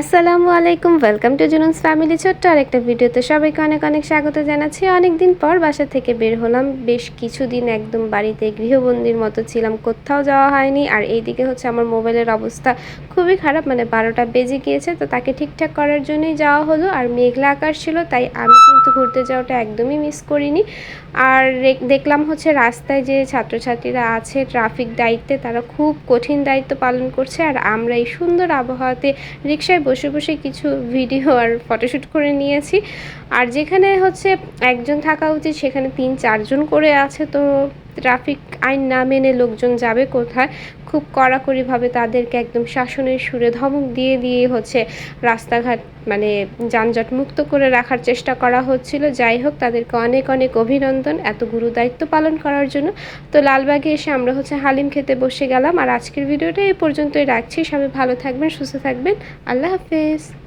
আসসালামু আলাইকুম welcome to জুনুস family ছোট্ট আর একটা ভিডিওতে সবাইকে অনেক অনেক স্বাগত জানাচ্ছি। অনেক দিন পর বাসা থেকে বের হলাম। বেশ কিছুদিন একদম বাড়িতে গৃহবন্দির মতো ছিলাম, কোথাও যাওয়া হয়নি। আর এইদিকে হচ্ছে আমার মোবাইলের অবস্থা খুবই খারাপ মানে বারোটা বেজে গিয়েছে, তো তাকে ঠিকঠাক করার জন্যই যাওয়া হলো। আর মেঘলা আকাশ ছিল, তাই আমি কিন্তু ঘুরতে যাওয়াটা একদমই মিস করিনি। আর দেখলাম হচ্ছে রাস্তায় যে ছাত্রছাত্রীরা আছে ট্রাফিক দায়িত্বে, তারা খুব কঠিন দায়িত্ব পালন করছে। আর আমরা এই সুন্দর আবহাওয়াতে রিক্সায় বসে বসে কিছু ভিডিও আর ফটোশ্যুট করে নিয়েছি। আর যেখানে হচ্ছে একজন থাকা উচিত, সেখানে তিন চারজন করে আছে তো ট্রাফিক আইন না মেনে লোকজন যাবে কোথায়? খুব কড়াকড়িভাবে তাদেরকে একদম শাসনের সুরে ধমক দিয়ে দিয়ে হচ্ছে রাস্তাঘাট মানে যানজট মুক্ত করে রাখার চেষ্টা করা হচ্ছিল। যাই হোক, তাদেরকে অনেক অনেক অভিনন্দন এত গুরু দায়িত্ব পালন করার জন্য। তো লালবাগে এসে আমরা হচ্ছে হালিম খেতে বসে গেলাম। আর আজকের ভিডিওটা এই পর্যন্তই রাখছি। সবাই ভালো থাকবেন, সুস্থ থাকবেন। আল্লাহ হাফেজ।